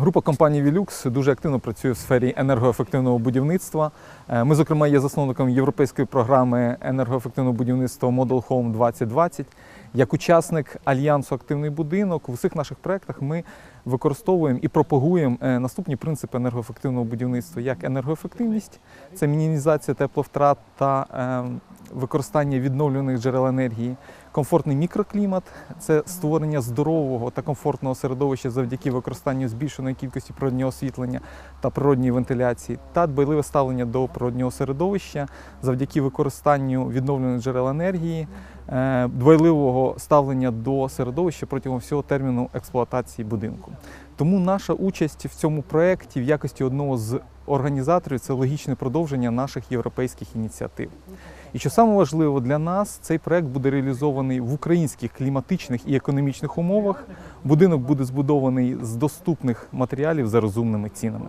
Група компаній Вілюкс дуже активно працює в сфері енергоефективного будівництва. Е, Ми, зокрема, є засновником європейської програми енергоефективного будівництва Model Home 2020. Як учасник альянсу Активний будинок у всіх наших проєктах ми використовуємо і пропагуємо е, наступні принципи енергоефективного будівництва, як енергоефективність, це мінімізація тепловтрат та е, використання відновлюваних джерел енергії, комфортний мікроклімат це створення здорового та комфортного середовища завдяки використанню збільшеної кількості природнього освітлення та природньої вентиляції, та дбайливе ставлення до природнього середовища завдяки використанню відновлюваних джерел енергії, е, дбайливого ставлення до середовища протягом всього терміну експлуатації будинку. Тому наша участь в цьому проєкті в якості одного з організаторів це логічне продовження наших європейських ініціатив. І що саме важливо для нас, цей проект буде реалізований в українських кліматичних і економічних умовах. Будинок буде збудований з доступних матеріалів за розумними цінами.